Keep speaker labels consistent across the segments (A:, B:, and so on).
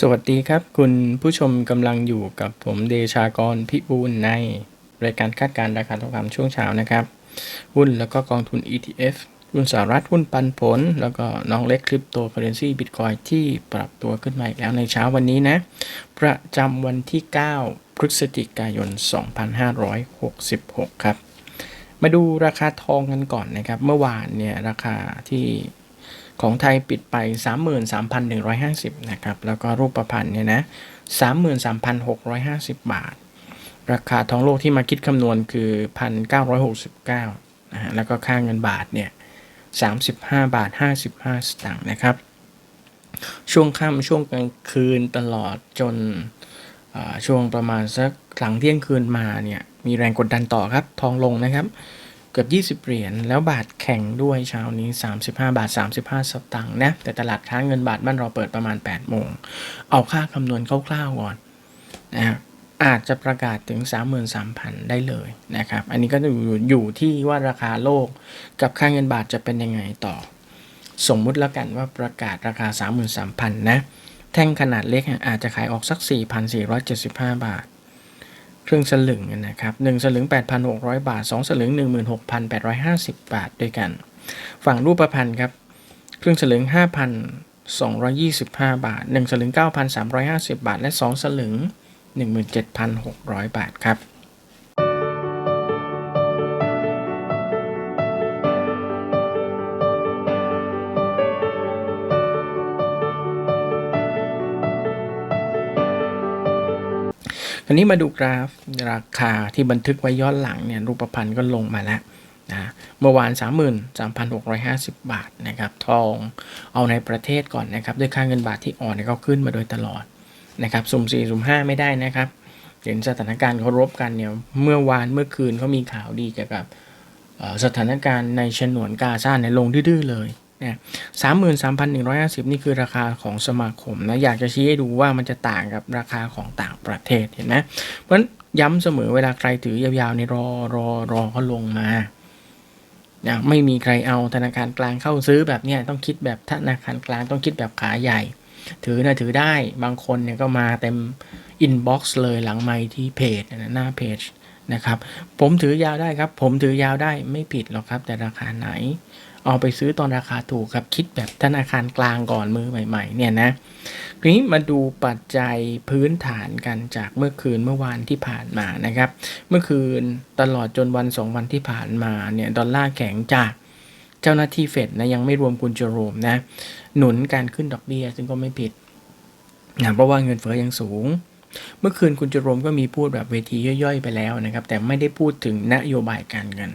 A: สวัสดีครับ คุณผู้ชมกำลังอยู่กับผมเดชากรพิบูลใน รายการคาดการณ์ราคาทองคำช่วงเช้านะครับ หุ้นแล้วก็กองทุน ETF หุ้นสหรัฐหุ้นปันผล แล้วก็น้องเล็กคริปโตเคอเรนซีบิตคอยที่ปรับตัวขึ้นมาอีกแล้วในเช้าวันนี้นะ ประจำวันที่ 9 พฤศจิกายน 2566 ครับ มาดูราคาทองกันก่อนนะครับ เมื่อวานเนี่ยราคาที่ ของไทยปิดไป 33,150 นะครับ แล้วก็รูปประพันธ์เนี่ยนะ 33,650 บาท ราคาทองโลกที่มาคิดคำนวณคือ 1,969นะฮะแล้วก็ค่าเงินบาทเนี่ย 35 บาท 55 สตางค์นะครับ ช่วงค่ำช่วงกลางคืนตลอดจนช่วงประมาณสักหลังเที่ยงคืนมาเนี่ย มีแรงกดดันต่อครับ ทองลงนะครับ กือบ 20 เหรียญ แล้วบาทแข็งด้วยเช้านี้ 35 บาท 35 สตางค์นะ แต่ตลาดค้าเงินบาทบ้านเราเปิดประมาณ 8 โมง เอาค่าคำนวณคร่าวๆก่อนนะอาจจะประกาศถึง 33,000 ได้เลยนะครับ อันนี้ก็อยู่อยู่ที่ว่าราคาโลกกับค่าเงินบาทจะเป็นยังไงต่อ สมมุติแล้วกันว่าประกาศราคา 33,000 นะ แท่งขนาดเล็กอาจจะขายออกสัก 4,475 บาท ครึ่งสลึงนะครับ1สลึง 8,600 บาท 2 สลึง 16,850 บาทด้วยกัน ฝั่งรูปพันธ์ครับ ครึ่งสลึง 5,225 บาท 1 สลึง 9,350 บาท และ 2 สลึง 17,600 บาทครับ คราวนี้มาดูกราฟราคาที่บันทึกไว้ย้อนหลังเนี่ยรูปพันธ์ก็ลงมาแล้วนะเมื่อวาน 33,650 บาทนะครับทองเอาในประเทศก่อนนะครับ ด้วยค่าเงินบาทที่อ่อนเนี่ยก็ขึ้นมาโดยตลอดนะครับสุ่ม4สุ่ม5 ไม่ได้นะครับเห็นสถานการณ์เขารบกันเนี่ยเมื่อวานเมื่อคืนเขามีข่าวดีเกี่ยวกับสถานการณ์ในฉนวนกาซานลงดื้อเลย นะสามหมื่นสามพันหนึ่งร้อยห้าสิบนี่คือราคาของสมาคมนะ อยากจะชี้ให้ดูว่ามันจะต่างกับราคาของต่างประเทศเห็นไหมเพราะฉะนั้นย้ำเสมอเวลาใครถือยาวๆในรอรอรอเขาลงมานะไม่มีใครเอาธนาคารกลางเข้าซื้อแบบเนี้ยต้องคิดแบบธนาคารกลางต้องคิดแบบขาใหญ่ ถือนะถือได้บางคนเนี่ยก็มาเต็มอินบ็อกซ์เลยหลังไมค์ที่เพจนะหน้าเพจนะครับ ผมถือยาวได้ครับ ผมถือยาวได้ไม่ผิดหรอกครับ แต่ราคาไหน เอาไปซื้อตอนราคาถูกครับคิดแบบธนาคารกลางก่อนมือใหม่ ๆ เนี่ยนะทีนี้มาดูปัจจัยพื้นฐานกันจากเมื่อคืนเมื่อวานที่ผ่านมานะครับ เมื่อคืนตลอดจนวันสองวันที่ผ่านมาเนี่ยดอลลาร์แข็งจากเจ้าหน้าที่เฟดนะยังไม่รวมคุณเจโรมนะหนุนการขึ้นดอกเบี้ยซึ่งก็ไม่ผิดนะเพราะว่าเงินเฟ้อยังสูง เมื่อคืนคุณจโรมก็มีพูดแบบเวทีย่อยๆไปแล้วนะครับ แต่ไม่ได้พูดถึงนโยบายการเงิน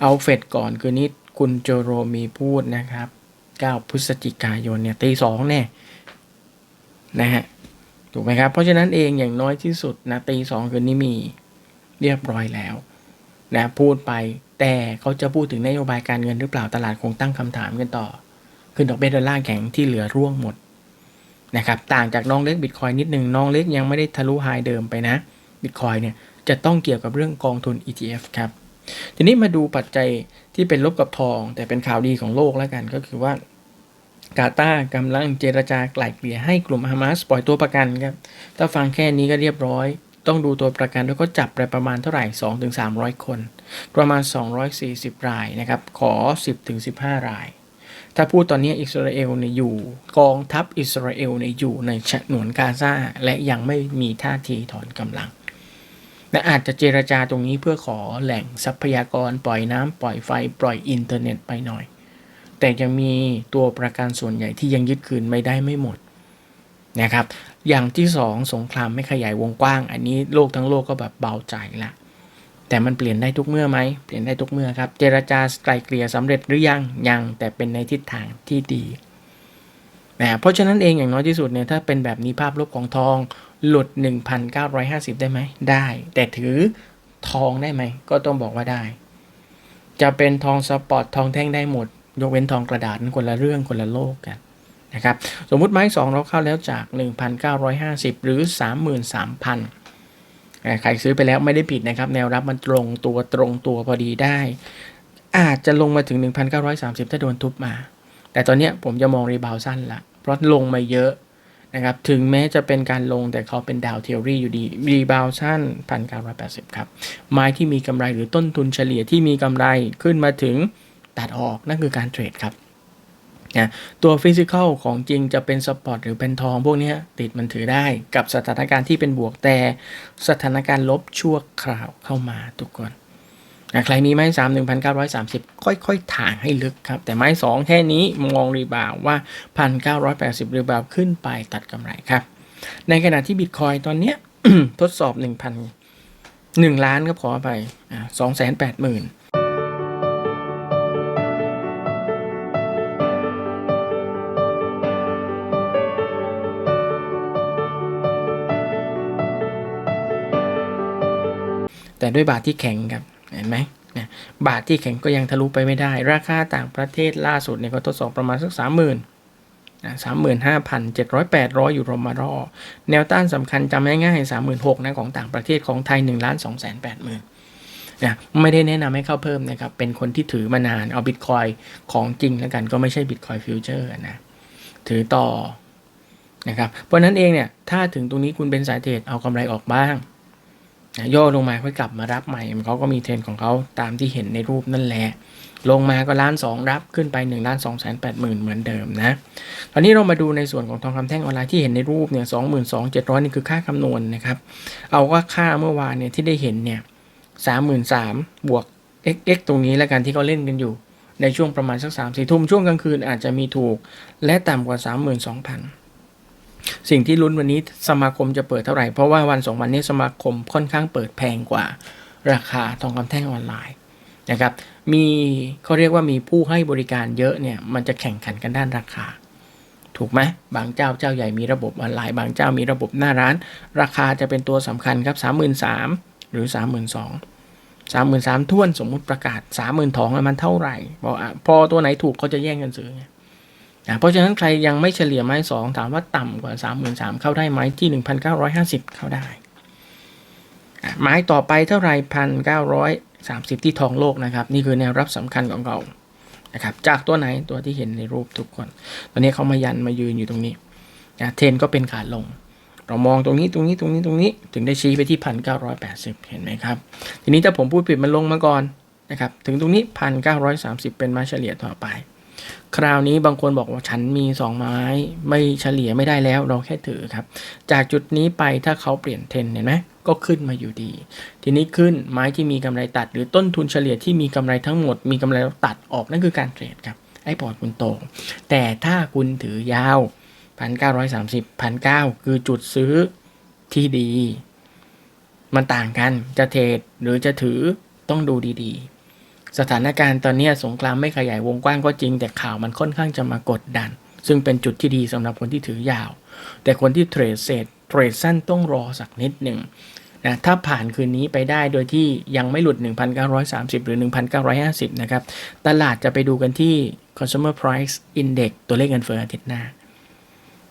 A: เอาเฟดก่อนคือนี้ คุณเจอโรมีพูดนะครับ 9 พฤศจิกายนเนี่ยตีสองแน่นะฮะถูกไหมครับ เพราะฉะนั้นเองอย่างน้อยที่สุดนะตีสองคืนนี้มีเรียบร้อยแล้วนะพูดไปแต่เขาจะพูดถึงนโยบายการเงินหรือเปล่าตลาดคงตั้งคำถามกันต่อ ขึ้นดอกเบี้ยดอลลาร์แข็งที่เหลือร่วงหมดนะครับต่างจากน้องเล็กบิตคอยนิดนึงน้องเล็กยังไม่ได้ทะลุไฮเดิมไปนะบิตคอยเนี่ยจะต้องเกี่ยวกับเรื่องกองทุน ETF ครับ ทีนี้มาดูปัจจัยที่เป็นลบกับทอง แต่เป็นข่าวดีของโลกแล้วกันก็คือว่ากาตาร์กำลังเจรจาไกล่เกลี่ยให้กลุ่มฮามาสปล่อยตัวประกันครับ ถ้าฟังแค่นี้ก็เรียบร้อย ต้องดูตัวประกันแล้วก็จับไปประมาณเท่าไหร่ 2-300 คน ประมาณ 240 รายนะครับ ขอ 10-15 ราย ถ้าพูดตอนนี้อิสราเอลเนี่ยอยู่กองทัพอิสราเอลเนี่ยอยู่ในฉนวนกาซาและยังไม่มีท่าทีถอนกำลัง และอาจจะเจรจาตรงนี้เพื่อขอแหล่งทรัพยากรปล่อยน้ำปล่อยไฟปล่อยอินเทอร์เน็ตไปหน่อย แต่ยังมีตัวประกันส่วนใหญ่ที่ยังยึดคืนไม่ได้ไม่หมดนะครับ อย่างที่สองสงครามไม่ขยายวงกว้าง อันนี้โลกทั้งโลกก็แบบเบาใจละแต่มันเปลี่ยนได้ทุกเมื่อไหมเปลี่ยนได้ทุกเมื่อครับ เจรจาไกลเกลี่ยสำเร็จหรือยังยังแต่เป็นในทิศทางที่ดีนะเพราะฉะนั้นเองอย่างน้อยที่สุดเนี่ยถ้าเป็นแบบนี้ภาพลบของทอง หลุด 1,950 ได้ไหม ได้ แต่ถือทองได้ไหม ก็ต้องบอกว่าได้ จะเป็นทองสปอร์ตทองแท่งได้หมด ยกเว้นทองกระดาษนั่นคนละเรื่องคนละโลกกันนะครับ สมมุติไม้สองเราเข้าแล้วจาก 1,950 หรือ 33,000 ใครซื้อไปแล้วไม่ได้ผิดนะครับ แนวรับมันตรงตัวตรงตัวพอดีได้ อาจจะลงมาถึง 1,930 ถ้าโดนทุบมา แต่ตอนนี้ผมจะมองรีบาวด์สั้นละ เพราะลงมาเยอะ นะครับถึงแม้จะเป็นการลงแต่เขาเป็นดาวเทอรี่อยู่ดีรีบาวชั่นพันเก้าร้อยแปดสิบครับ ไม้ที่มีกำไรหรือต้นทุนเฉลี่ยที่มีกำไรขึ้นมาถึงตัดออกนั่นคือการเทรดครับนะตัวฟิสิกอลของจริงจะเป็นสปอร์ตหรือเป็นทองพวกนี้ติดมันถือได้กับสถานการณ์ที่เป็นบวกแต่สถานการณ์ลบชั่วคราวเข้ามาทุกคน ใครมีไม้สามหนึ่งพันเก้าร้อยสามสิบค่อยๆถางให้ลึกครับ แต่ไม้สองแค่นี้มองรีบาวว่าพันเก้าร้อยแปดสิบรีบาวขึ้นไปตัดกำไรครับ ในขณะที่บิตคอยตอนเนี้ยทดสอบหนึ่งพันหนึ่งล้านครับขอไปสองแสนแปดหมื่นแต่ด้วยบาทที่แข็งครับ บาทที่แข็งก็ยังทะลุไปไม่ได้ ราคาต่างประเทศล่าสุดเนี่ยก็ทดสอบประมาณสักสามหมื่นสามหมื่นห้าพันเจ็ดร้อยแปดร้อยอยู่รอมารอ แนวต้านสำคัญจำง่ายๆสามหมื่นหกนะของต่างประเทศของไทยหนึ่งล้านสองแสนแปดหมื่นนะไม่ได้แนะนำให้เข้าเพิ่มนะครับ เป็นคนที่ถือมานานเอาบิตคอยของจริงแล้วกันก็ไม่ใช่บิตคอยฟิวเจอร์นะ ถือต่อนะครับ เพราะนั้นเองเนี่ย ถ้าถึงตรงนี้คุณเป็นสายเทรดเอากำไรออกบ้าง ย่อลงมาค่อยกลับมารับใหม่เขาก็มีเทรนของเขาตามที่เห็นในรูปนั่นแหละ ลงมาก็ล้านสองรับขึ้นไป1ล้าน2แสนแปดหมื่นเหมือนเดิมนะตอนนี้เรามาดูในส่วนของทองคำแท่งออนไลน์ที่เห็นในรูปเนี่ยสองหมื่นสองเจ็ดร้อยนี่คือค่าคำนวณนะครับ เอาว่าค่าเมื่อวานเนี่ยที่ได้เห็นเนี่ยสามหมื่นสามบวก x x ตรงนี้แล้วกันที่เขาเล่นกันอยู่ ในช่วงประมาณสักสามสี่ทุ่มช่วงกลางคืนอาจจะมีถูก และต่ำกว่าสามหมื่นสองพัน สิ่งที่ลุ้นวันนี้สมาคมจะเปิดเท่าไหร่ เพราะว่าวันสองวันนี้สมาคมค่อนข้างเปิดแพงกว่า ราคาทองคำแท่งออนไลน์นะครับมีเขาเรียกว่ามีผู้ให้บริการเยอะเนี่ยมันจะแข่งขันกันด้านราคา ถูกไหมบางเจ้าเจ้าใหญ่มีระบบออนไลน์ บางเจ้ามีระบบหน้าร้าน ราคาจะเป็นตัวสำคัญครับสามหมื่นสามหรือสามหมื่นสองสามหมื่นสามท้วนสมมุติประกาศสามหมื่นทองมันเท่าไหร่บอกอะพอตัวไหนถูกเขาจะแย่งกันซื้อไง อะเพราะฉะนั้นใครยังไม่เฉลี่ยไม้สองถามว่าต่ำกว่าสามหมื่นสามเข้าได้ไหมที่หนึ่งพันเก้าร้อยห้าสิบเข้าได้ไม้ต่อไปเท่าไรพันเก้าร้อยสามสิบที่ทองโลกนะครับ นี่คือแนวรับสำคัญของเรานะครับ จากตัวไหนตัวที่เห็นในรูปทุกคน ตอนนี้เขามายันมายืนอยู่ตรงนี้นะเทรนก็เป็นขาลง เรามองตรงนี้ตรงนี้ตรงนี้ตรงนี้ ถึงได้ชี้ไปที่พันเก้าร้อยแปดสิบเห็นไหมครับ ทีนี้ถ้าผมพูดผิดมันลงมาก่อนนะครับ ถึงตรงนี้พันเก้าร้อยสามสิบเป็นมาเฉลี่ยต่อไป คราวนี้บางคนบอกว่าฉันมีสองไม้ ไม่เฉลี่ยไม่ได้แล้วเราแค่ถือครับ จากจุดนี้ไปถ้าเขาเปลี่ยนเทนเห็นไหมก็ขึ้นมาอยู่ดี ทีนี้ขึ้นไม้ที่มีกำไรตัด หรือต้นทุนเฉลี่ยที่มีกำไรทั้งหมด มีกำไรแล้วตัดออกนั่นคือการเทรดครับไอ้พอร์ตคุณโต แต่ถ้าคุณถือยาวพันเก้าร้อยสามสิบพันเก้าคือจุดซื้อที่ดี มันต่างกันจะเทรดหรือจะถือต้องดูดีๆ สถานการณ์ตอนนี้สงครามไม่ขยายวงกว้างก็จริง แต่ข่าวมันค่อนข้างจะมากดดัน ซึ่งเป็นจุดที่ดีสำหรับคนที่ถือยาว แต่คนที่เทรดเสร็เทรดสั้นต้องรอสักนิดหนึ่งนะถ้าผ่านคืนนี้ไปได้โดยที่ยังไม่หลุด 1,930 หรือ 1,950 นะครับ ตลาดจะไปดูกันที่ consumer price index ตัวเลขเงินเฟ้ออาทิตย์หน้า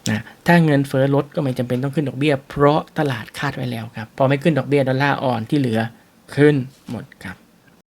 A: นะถ้าเงินเฟ้อลดก็ไม่จำเป็นต้องขึ้นดอกเบี้ย เพราะตลาดคาดไว้แล้วครับ พอไม่ขึ้นดอกเบี้ยดอลลาร์อ่อนที่เหลือขึ้นหมดครับ